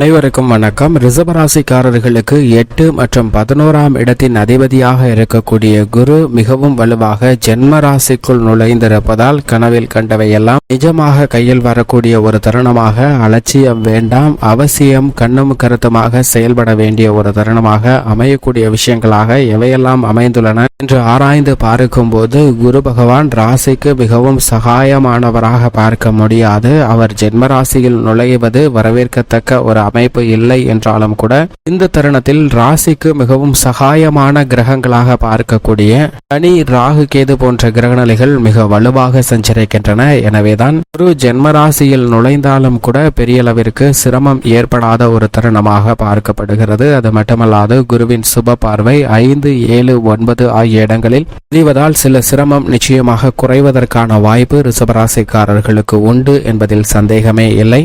அனைவருக்கும் வணக்கம். ரிசபராசிக்காரர்களுக்கு எட்டு மற்றும் பதினோராம் இடத்தின் அதிபதியாக இருக்கக்கூடிய குரு மிகவும் வலுவாக ஜென்ம ராசிக்குள் நுழைந்திருப்பதால் கனவில் கண்டவையெல்லாம் நிஜமாக கையில் வரக்கூடிய ஒரு தருணமாக அலட்சியம் வேண்டாம் அவசியம் கண்ணும் கருத்துமாக செயல்பட வேண்டிய ஒரு தருணமாக அமையக்கூடிய விஷயங்களாக எவையெல்லாம் அமைந்துள்ளன என்று ஆராய்ந்து பார்க்கும்போது குரு பகவான் ராசிக்கு மிகவும் சகாயமானவராக பார்க்க முடியாது. அவர் ஜென்ம ராசியில் நுழைவது வரவேற்கத்தக்க ஒரு அமைப்பு இல்லை என்றாலும் கூட இந்த தருணத்தில் ராசிக்கு மிகவும் சகாயமான கிரகங்களாக பார்க்கக்கூடிய சனி ராகு கேது போன்ற கிரகநிலைகள் மிக வலுவாக சஞ்சரிக்கின்றன. எனவேதான் ஒரு ஜென்ம ராசியில் நுழைந்தாலும் கூட பெரிய அளவிற்கு சிரமம் ஏற்படாத ஒரு தருணமாக பார்க்கப்படுகிறது. அது மட்டுமல்லாது குருவின் சுப பார்வை ஐந்து ஏழு ஒன்பது ஆகிய இடங்களில் தெரிவதால் சில சிரமம் நிச்சயமாக குறைவதற்கான வாய்ப்பு ரிசபராசிக்காரர்களுக்கு உண்டு என்பதில் சந்தேகமே இல்லை.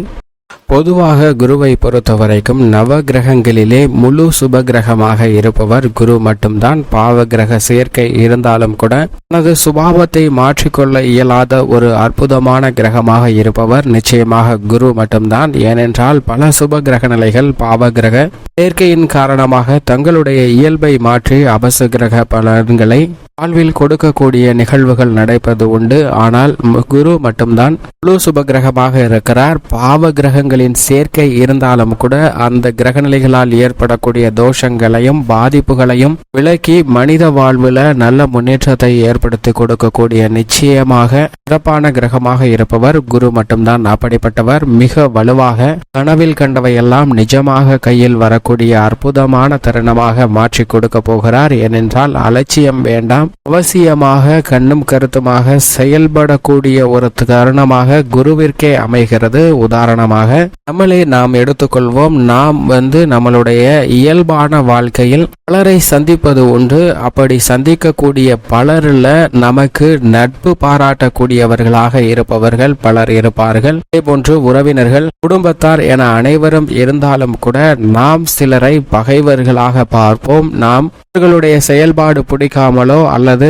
பொதுவாக குருவை பொறுத்தவரைக்கும் நவ கிரகங்களிலே முழு சுப கிரகமாக இருப்பவர் குரு மட்டும்தான். பாவ கிரக சேர்க்கை இருந்தாலும் கூட தனது சுபாவத்தை மாற்றிக்கொள்ள இயலாத ஒரு அற்புதமான கிரகமாக இருப்பவர் நிச்சயமாக குரு மட்டும்தான். ஏனென்றால் பல சுப கிரக நிலைகள் பாவ கிரக சேர்க்கையின் காரணமாக தங்களுடைய இயல்பை மாற்றி அபசு கிரக பலன்களை வாழ்வில் கொடுக்கக்கூடிய நிகழ்வுகள் நடைபெறது உண்டு. ஆனால் குரு மட்டும்தான் முழு சுப கிரகமாக இருக்கிறார். பாவ கிரகங்களின் சேர்க்கை இருந்தாலும் கூட அந்த கிரகநிலைகளால் ஏற்படக்கூடிய தோஷங்களையும் பாதிப்புகளையும் விலக்கி மனித வாழ்வில் நல்ல முன்னேற்றத்தை ஏற்படுத்தி கொடுக்கக்கூடிய நிச்சயமாக சிறப்பான கிரகமாக இருப்பவர் குரு மட்டும்தான். அப்படிப்பட்டவர் மிக வலுவாக கனவில் கண்டவையெல்லாம் நிஜமாக கையில் வரக்கூடிய அற்புதமான தருணமாக மாற்றி கொடுக்க போகிறார். ஏனென்றால் அலட்சியம் வேண்டாம். அவசியமாக கண்ணும் கருத்துமாக செயல்படக்கூடிய ஒரு தருணமாக குருவிற்கே அமைகிறது. உதாரணமாக நம்மளே நாம் எடுத்துக்கொள்வோம் நாம் வந்து நம்மளுடைய இயல்பான வாழ்க்கையில் பலரை சந்திப்பது உண்டு. அப்படி சந்திக்கக்கூடிய பலரில் நமக்கு நட்பு பாராட்டக்கூடியவர்களாக இருப்பவர்கள் பலர் இருப்பார்கள். அதே போன்று உறவினர்கள் குடும்பத்தார் என அனைவரும் இருந்தாலும் கூட நாம் சிலரை பகைவர்களாக பார்ப்போம். நாம் அவர்களுடைய செயல்பாடு பிடிக்காமலோ அல்லது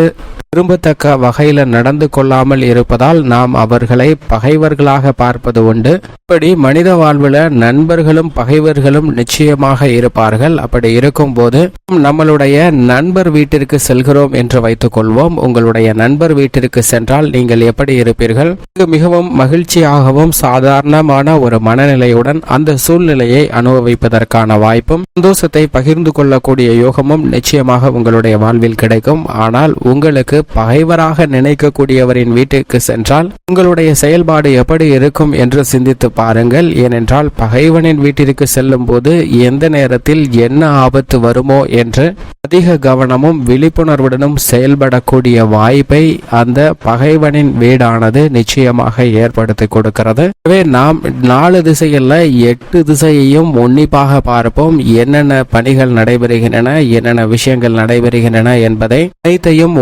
விரும்பத்தக்க வகையில் நடந்து கொள்ளாமல் இருப்பதால் நாம் அவர்களை பகைவர்களாக பார்ப்பது உண்டு. இப்படி மனித வாழ்வில் நண்பர்களும் பகைவர்களும் நிச்சயமாக இருப்பார்கள். அப்படி இருக்கும் போது நம்மளுடைய நண்பர் வீட்டிற்கு செல்கிறோம் என்று வைத்துக் கொள்வோம். உங்களுடைய நண்பர் வீட்டிற்கு சென்றால் நீங்கள் எப்படி இருப்பீர்கள்? இங்கு மிகவும் மகிழ்ச்சியாகவும் சாதாரணமான ஒரு மனநிலையுடன் அந்த சூழ்நிலையை அனுபவிப்பதற்கான வாய்ப்பும் சந்தோஷத்தை பகிர்ந்து கொள்ளக்கூடிய யோகமும் நிச்சயமாக உங்களுடைய வாழ்வில் கிடைக்கும். ஆனால் உங்களுக்கு பகைவராக நினைக்கக்கூடியவரின் வீட்டுக்கு சென்றால் உங்களுடைய செயல்பாடு எப்படி இருக்கும் என்று சிந்தித்து பாருங்கள். ஏனென்றால் பகைவனின் வீட்டிற்கு செல்லும் போது எந்த நேரத்தில் என்ன ஆபத்து வருமோ என்று அதிக கவனமும் விழிப்புணர்வுடனும் செயல்படக்கூடிய வாய்ப்பை அந்த பகைவனின் வீடானது நிச்சயமாக ஏற்படுத்தி கொடுக்கிறது. எனவே நாம் நாலு திசைகளில் எட்டு திசையையும் உன்னிப்பாக பார்ப்போம். என்னென்ன பணிகள் நடைபெறுகின்றன என்னென்ன விஷயங்கள் நடைபெறுகின்றன என்பதை அனைத்தையும்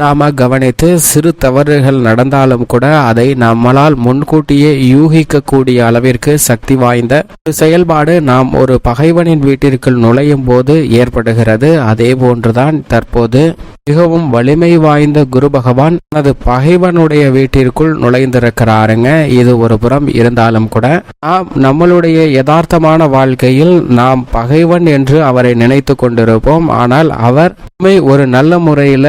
ஒன்றுவிடாம கவனித்து சிறு தவறுகள் நடந்தாலும் கூட அதை நம்மளால் முன்கூட்டியே யூகிக்கக்கூடிய அளவிற்கு சக்தி வாய்ந்த ஒரு செயல்பாடு நாம் ஒரு பகைவனின் வீட்டிற்குள் நுழையும் போது ஏற்படுகிறது. அதே போன்றுதான் தற்போது மிகவும் வலிமை வாய்ந்த குரு பகவான் தனது பகைவனுடைய வீட்டிற்குள் நுழைந்திருக்கிறாருங்க. இது ஒரு புறம் இருந்தாலும் கூட நாம் நம்மளுடைய யதார்த்தமான வாழ்க்கையில் நாம் பகைவன் என்று அவரை நினைத்து கொண்டிருப்போம். ஆனால் அவர் ஒரு நல்ல முறையில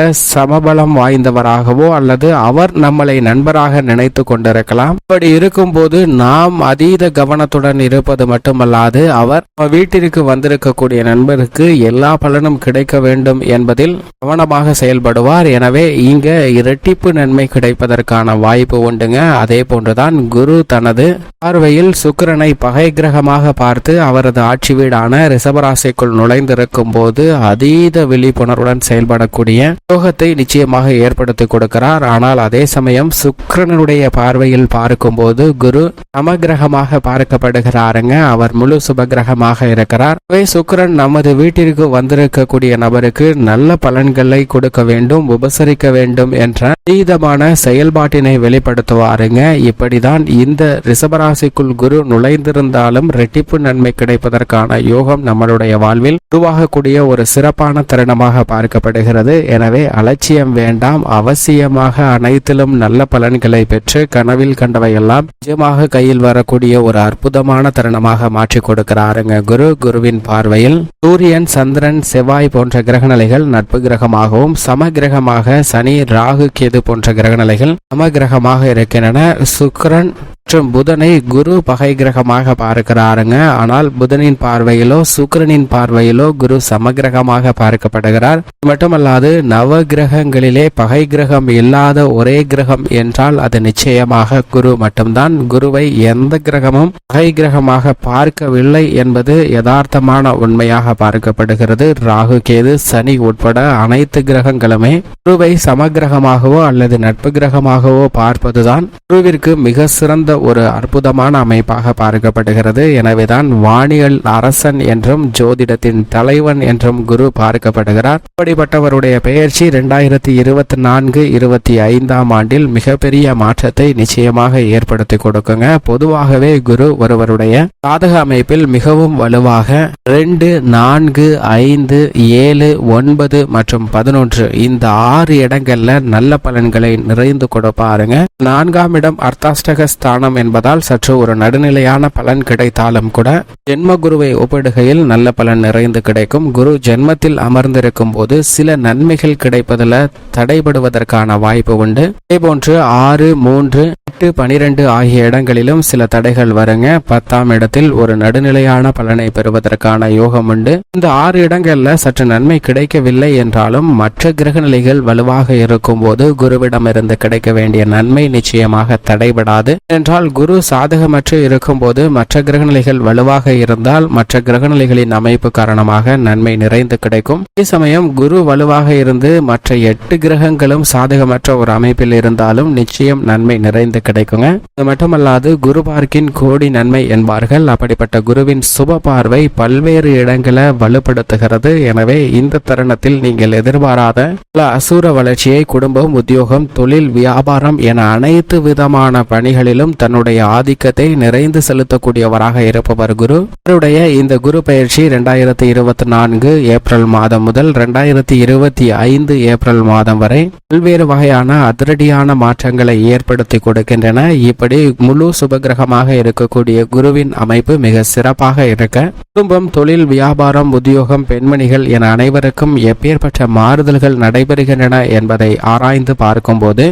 சமபலம் வாய்ந்தவராகவோ அல்லது அவர் நம்மளை நண்பராக நினைத்து கொண்டிருக்கலாம். இப்படி இருக்கும்போது நாம் அதீத கவனத்துடன் இருப்பது மட்டுமல்லாது அவர் வீட்டிற்கு வந்திருக்கக்கூடிய நண்பருக்கு எல்லா பலனும் கிடைக்க வேண்டும் என்பதில் கவனமாக செயல்படுவார். எனவே இங்க இரட்டிப்பு நன்மை கிடைப்பதற்கான வாய்ப்பு உண்டுங்க. அதே போன்றுதான் குரு தனது பார்வையில் சுக்கிரனை பகை கிரகமாக பார்த்து அவரது ஆட்சி வீடான ரிசபராசிக்குள் நுழைந்திருக்கும் போது அதீத விழிப்புணர்வுடன் செயல்படக்கூடிய யோகத்தை நிச்சயமாக ஏற்படுத்தி கொடுக்கிறார். ஆனால் அதே சமயம் சுக்கரனுடைய பார்வையில் பார்க்கும்போது குரு சமகிரகமாக பார்க்கப்படுகிறாருங்க. அவர் முழு சுபகிரகமாக இருக்கிறார். சுக்கரன் நமது வீட்டிற்கு வந்திருக்கக்கூடிய நபருக்கு நல்ல பலன்களை கொடுக்க வேண்டும் உபசரிக்க வேண்டும் என்ற அதீதமான செயல்பாட்டினை வெளிப்படுத்துவாருங்க. இப்படிதான் இந்த ரிஷபராசிக்குள் குரு நுழைந்திருந்தாலும் ரெட்டிப்பு நன்மை கிடைப்பதற்கான யோகம் நம்மளுடைய வாழ்வில் உருவாகக்கூடிய ஒரு சிறப்பான தருணமாக பார்க்கப்படுகிறது. எனவே அலட்சியம் வேண்டாம். அவசியமாக அனைத்திலும் நல்ல பலன்களை பெற்று கனவில் கண்டவையெல்லாம் நிஜமாக கையில் வரக்கூடிய ஒரு அற்புதமான தருணமாக மாற்றி கொடுக்கிறாருங்க. குரு குருவின் பார்வையில் சூரியன் சந்திரன் செவ்வாய் போன்ற கிரகநிலைகள் நட்பு கிரகமாகவும் சம கிரகமாக சனி ராகு கேது போன்ற கிரகநிலைகள் சம கிரகமாக இருக்கின்றன. சுக்கிரன் மற்றும் புதனை குரு பகை கிரகமாக பார்க்கிறாருங்க. ஆனால் புதனின் பார்வையிலோ சுக்கிரனின் பார்வையிலோ குரு சமகிரகமாக பார்க்கப்படுகிறார். மட்டுமல்லாது நவ கிரகங்களிலே பகை கிரகம் இல்லாத ஒரே கிரகம் என்றால் அது நிச்சயமாக குரு மட்டும்தான். குருவை எந்த கிரகமும் பகை கிரகமாக பார்க்கவில்லை என்பது யதார்த்தமான உண்மையாக பார்க்கப்படுகிறது. ராகு கேது சனி உட்பட அனைத்து கிரகங்களுமே குருவை சமகிரகமாகவோ அல்லது நட்பு கிரகமாகவோ பார்ப்பதுதான் குருவிற்கு மிக சிறந்த ஒரு அற்புதமான அமைப்பாக பார்க்கப்படுகிறது. எனவேதான் வானியல் அரசன் என்றும் ஜோதிடத்தின் தலைவன் என்றும் குரு பார்க்கப்படுகிறார். அப்படிப்பட்டவருடைய பெயர்ச்சி இரண்டாயிரத்தி இருபத்தி நான்கு இருபத்தி ஐந்தாம் ஆண்டில் மிகப்பெரிய மாற்றத்தை நிச்சயமாக ஏற்படுத்தி கொடுக்குங்க. பொதுவாகவே குரு ஒருவருடைய சாதக அமைப்பில் மிகவும் வலுவாக ரெண்டு நான்கு ஐந்து ஏழு ஒன்பது மற்றும் பதினொன்று இந்த ஆறு இடங்கள்ல நல்ல பலன்களை நிறைந்து கொடுப்பாருங்க. நான்காம் இடம் அர்த்தாஷ்டக ஸ்தானம் என்பதால் சற்று ஒரு நடுநிலையான பலன் கிடைத்தாலும் கூட ஜென்ம குருவை ஒப்பிடுகையில் நல்ல பலன் நிறைந்து கிடைக்கும். குரு ஜென்மத்தில் அமர்ந்திருக்கும் போது சில நன்மைகள் கிடைப்பதில் தடைபடுவதற்கான வாய்ப்பு உண்டு. இதேபோன்று ஆறு மூன்று எட்டு பனிரெண்டு ஆகிய இடங்களிலும் சில தடைகள் வருங்க. பத்தாம் இடத்தில் ஒரு நடுநிலையான பலனை பெறுவதற்கான யோகம் உண்டு. இந்த ஆறு இடங்கள்ல சற்று நன்மை கிடைக்கவில்லை என்றாலும் மற்ற கிரக நிலைகள் வலுவாக இருக்கும் போது குருவிடமிருந்து கிடைக்க வேண்டிய நன்மை நிச்சயமாக தடைபடாது. என்றால் குரு சாதகமற்று இருக்கும்போது மற்ற கிரகநிலைகள் வலுவாக இருந்தால் மற்ற கிரகநிலைகளின் அமைப்பு காரணமாக நன்மை நிறைந்து கிடைக்கும். அதே சமயம் குரு வலுவாக இருந்து மற்ற எட்டு கிரகங்களும் சாதகமற்ற ஒரு அமைப்பில் இருந்தாலும் நிச்சயம் நன்மை நிறைந்து கிடைக்குங்க. அது மட்டுமல்லாது குரு பார்க்கின் கோடி நன்மை என்பார்கள். அப்படிப்பட்ட குருவின் சுப பார்வை பல்வேறு இடங்களை வலுப்படுத்துகிறது. எனவே இந்த தருணத்தில் நீங்கள் எதிர்பாராத பல அசூர வளர்ச்சியை குடும்பம் உத்தியோகம் தொழில் வியாபாரம் என அனைத்து விதமான பணிகளிலும் தன்னுடைய ஆதிக்கத்தை நிறைந்து செலுத்தக்கூடியவராக இருப்பவர் குரு. அவருடைய இந்த குரு பயிற்சி இரண்டாயிரத்தி இருபத்தி நான்கு ஏப்ரல் மாதம் முதல் இரண்டாயிரத்தி இருபத்தி ஐந்து ஏப்ரல் மாதம் வரை பல்வேறு வகையான அதிரடியான மாற்றங்களை ஏற்படுத்தி கொடுக்கின்றன. இப்படி முழு சுபகிரகமாக இருக்கக்கூடிய குருவின் அமைப்பு மிக சிறப்பாக இருக்க குடும்பம் தொழில் வியாபாரம் உத்தியோகம் பெண்மணிகள் என அனைவருக்கும் எப்பேற்பட்ட மாறுதல்கள் நடைபெறுகின்றன என்பதை ஆராய்ந்து பார்க்கும்போது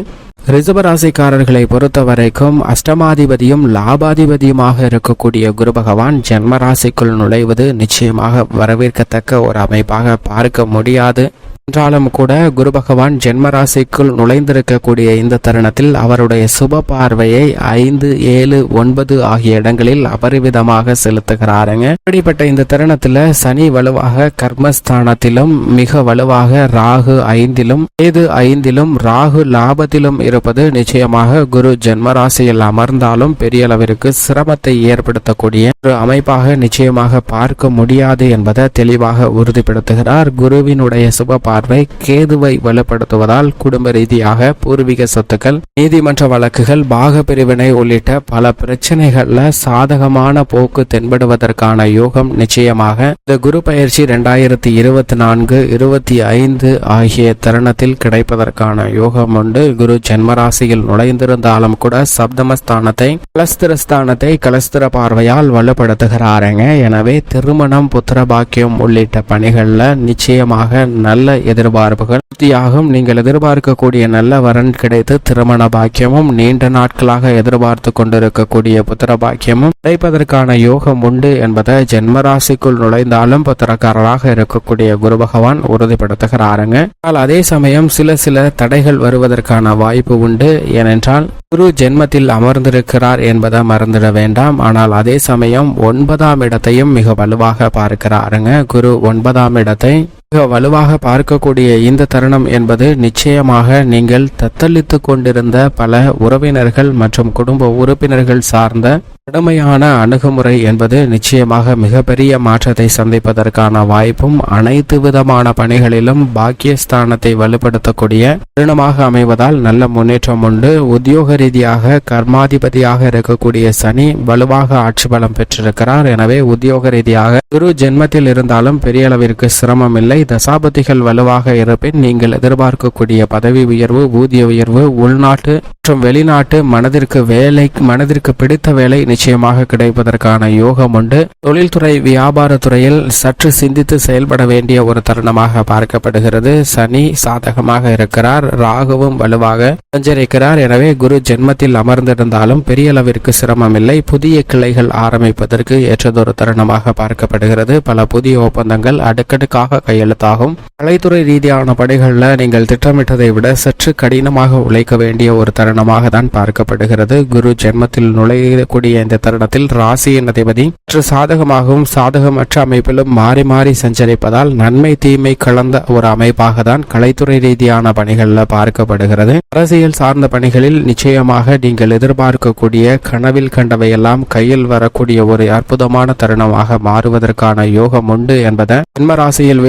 ரிசபராசிக்காரர்களை பொறுத்த வரைக்கும் அஷ்டமாதிபதியும் லாபாதிபதியுமாக இருக்கக்கூடிய குரு பகவான் ஜென்மராசிக்குள் நுழைவது நிச்சயமாக வரவேற்கத்தக்க ஒரு அமைப்பாக பார்க்க முடியாது. என்றாலும் கூட குரு பகவான் ஜென்மராசிக்குள் நுழைந்திருக்கக்கூடிய இந்த தருணத்தில் அவருடைய சுப பார்வையை ஐந்து ஏழு ஒன்பது ஆகிய இடங்களில் அபரிவிதமாக செலுத்துகிறாருங்க. இப்படிப்பட்ட இந்த தருணத்துல சனி வலுவாக கர்மஸ்தானத்திலும் மிக வலுவாக ராகு ஐந்திலும் ஏது ஐந்திலும் ராகு லாபத்திலும் இருப்பது நிச்சயமாக குரு ஜென்மராசியில் அமர்ந்தாலும் பெரிய அளவிற்கு சிரமத்தை ஏற்படுத்தக்கூடிய ஒரு அமைப்பாக நிச்சயமாக பார்க்க முடியாது என்பதை தெளிவாக உறுதிப்படுத்துகிறார். குருவினுடைய சுப பார்வை கேதுவை வலுப்படுத்துவதால் குடும்ப ரீதியாக பூர்வீக சொத்துக்கள் நீதிமன்ற வழக்குகள் பாக பிரிவினை உள்ளிட்ட பல பிரச்சனைகள்ல சாதகமான போக்கு தென்படுவதற்கான யோகம் நிச்சயமாக இந்த குரு பயிற்சி இரண்டாயிரத்தி இருபத்தி நான்கு இருபத்தி ஐந்து ஆகிய தருணத்தில் கிடைப்பதற்கான யோகம் உண்டு. குரு ஜென்மராசியில் நுழைந்திருந்தாலும் கூட சப்தமஸ்தானத்தை கலஸ்திரஸ்தானத்தை கலஸ்திர பார்வையால் வலுப்படுத்துகிறாருங்க. எனவே திருமணம் புத்திர பாக்கியம் உள்ளிட்ட பணிகள்ல நிச்சயமாக நல்ல எதிர்பார்ப்புகள். பூர்த்தியாகும் நீங்கள் எதிர்பார்க்கக்கூடிய நல்ல வரன் கிடைத்து திருமண பாக்கியமும் நீண்ட நாட்களாக எதிர்பார்த்து கொண்டிருக்கக்கூடிய புத்திர பாக்கியமும் கிடைப்பதற்கான யோகம் உண்டு என்பதை ஜென்மராசிக்குள் நுழைந்தாலும் புத்திரக்காரராக இருக்கக்கூடிய குரு பகவான் உறுதிப்படுத்துகிறாருங்க. ஆனால் அதே சமயம் சில சில தடைகள் வருவதற்கான வாய்ப்பு உண்டு. ஏனென்றால் குரு ஜென்மத்தில் அமர்ந்திருக்கிறார் என்பதை மறந்துட வேண்டாம். ஆனால் அதே சமயம் ஒன்பதாம் இடத்தையும் மிக வலுவாக பார்க்கிறாருங்க. குரு ஒன்பதாம் இடத்தை மிக வலுவாக பார்க்கக்கூடிய இந்த தருணம் என்பது நிச்சயமாக நீங்கள் தத்தளித்து கொண்டிருந்த பல உறவினர்கள் மற்றும் குடும்ப உறுப்பினர்கள் சார்ந்த கடுமையான அணுகுமுறை என்பது நிச்சயமாக மிகப்பெரிய மாற்றத்தை சந்திப்பதற்கான வாய்ப்பும் அனைத்து விதமான பணிகளிலும் பாக்கியஸ்தானத்தை வலுப்படுத்தக்கூடிய தருணமாக அமைவதால் நல்ல முன்னேற்றம் உண்டு. உத்தியோக ரீதியாக கர்மாதிபதியாக இருக்கக்கூடிய சனி வலுவாக ஆட்சி பலம் பெற்றிருக்கிறார். எனவே உத்தியோக ரீதியாக குரு ஜென்மத்தில் இருந்தாலும் பெரிய அளவிற்கு சிரமம் இல்லை. தசாபதிகள் வலுவாக இருப்பின் நீங்கள் எதிர்பார்க்கக்கூடிய பதவி உயர்வு ஊதிய உயர்வு உள்நாட்டு மற்றும் வெளிநாட்டு மனதிற்கு வேலை மனதிற்கு பிடித்த வேலை நிச்சயமாக கிடைப்பதற்கான யோகம் உண்டு. தொழில்துறை வியாபாரத்துறையில் சற்று சிந்தித்து செயல்பட வேண்டிய ஒரு தருணமாக பார்க்கப்படுகிறது. சனி சாதகமாக இருக்கிறார். ராகுவும் வலுவாக சஞ்சரிக்கிறார். எனவே குரு ஜென்மத்தில் அமர்ந்திருந்தாலும் பெரிய அளவிற்கு சிரமம் இல்லை புதிய கிளைகள் ஆரம்பிப்பதற்கு ஏற்றதொரு தருணமாக பார்க்கப்படுகிறது. பல புதிய ஒப்பந்தங்கள் அடுக்கடுக்காக கையெழுத்தாகும். கலைத்துறை ரீதியான பணிகளில் நீங்கள் திட்டமிட்டதை விட சற்று கடினமாக உழைக்க வேண்டிய ஒரு தருணமாக தான் பார்க்கப்படுகிறது. குரு ஜென்மத்தில் நுழையக்கூடிய இந்த தருணத்தில் ராசி அதிபதி சற்று சாதகமாகவும் சாதகமற்ற அமைப்பிலும் மாறி மாறி சஞ்சரிப்பதால் நன்மை தீமை கலந்த ஒரு அமைப்பாக தான் கலைத்துறை ரீதியான பணிகளில் பார்க்கப்படுகிறது. அரசியல் சார்ந்த பணிகளில் நிச்சயமாக நீங்கள் எதிர்பார்க்கக்கூடிய கனவில் கண்டவையெல்லாம் கையில் வரக்கூடிய ஒரு அற்புதமான தருணமாக மாறுவதற்கான யோகம் உண்டு என்பதை ஜென்ம ராசியில்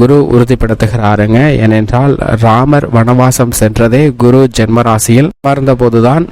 குரு உறுதிப்படுத்துகிறாருங்க. ஏனென்றால் ராமர் வனவாசம் சென்றதே குரு ஜென்ம ராசியில் அமர்ந்தபோதுதான்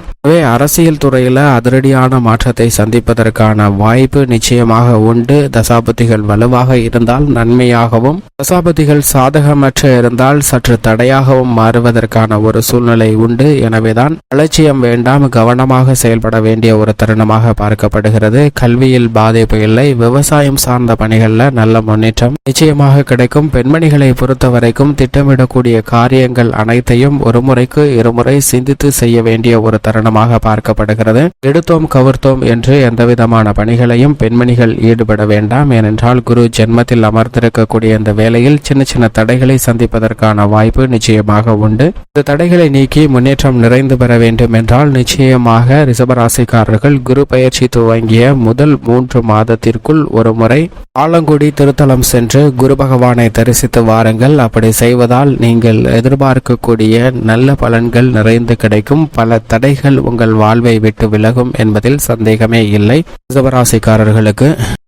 அரசியல் துறையில அதிரடியான மாற்றத்தை சந்திப்பதற்கான வாய்ப்பு நிச்சயமாக உண்டு. தசாபதிகள் வலுவாக இருந்தால் நன்மையாகவும் தசாபதிகள் சாதகமற்ற இருந்தால் சற்று தடையாகவும் மாறுவதற்கான ஒரு சூழ்நிலை உண்டு. எனவேதான் அலட்சியம் வேண்டாம் கவனமாக செயல்பட வேண்டிய ஒரு தருணமாக பார்க்கப்படுகிறது. கல்வியில் பாதிப்பு இல்லை. விவசாயம் சார்ந்த பணிகளில் நல்ல முன்னேற்றம் நிச்சயமாக கிடைக்கும். பெண்மணிகளை பொறுத்த வரைக்கும் திட்டமிடக்கூடிய காரியங்கள் அனைத்தையும் ஒரு முறைக்கு இருமுறை சிந்தித்து செய்ய வேண்டிய ஒரு தருணமாக பார்க்கப்படுகிறது. எடுத்தோம் கவர்த்தோம் என்று எந்தவிதமான பணிகளையும் பெண்மணிகள் ஈடுபட வேண்டாம். ஏனென்றால் குரு ஜென்மத்தில் அமர்ந்திருக்கக்கூடிய இந்த வேலையில் சின்ன சின்ன தடைகளை சந்திப்பதற்கான வாய்ப்பு நிச்சயமாக உண்டு. இந்த தடைகளை நீக்கி முன்னேற்றம் நிறைந்து பெற வேண்டும் என்றால் நிச்சயமாக ரிசபராசிக்காரர்கள் குரு பயிற்சி துவங்கிய முதல் மூன்று மாதத்திற்குள் ஒரு முறை ஆலங்குடி திருத்தலம் சென்று குரு பகவானை தரிசித்து வாருங்கள். அப்படி செய்வதால் நீங்கள் எதிர்பார்க்கக்கூடிய நல்ல பலன்கள் நிறைந்து கிடைக்கும். பல தடைகள் உங்கள் வாழ்வை விட்டு விலகும் என்பதில் சந்தேகமே இல்லை. ரிசபராசிக்காரர்களுக்கு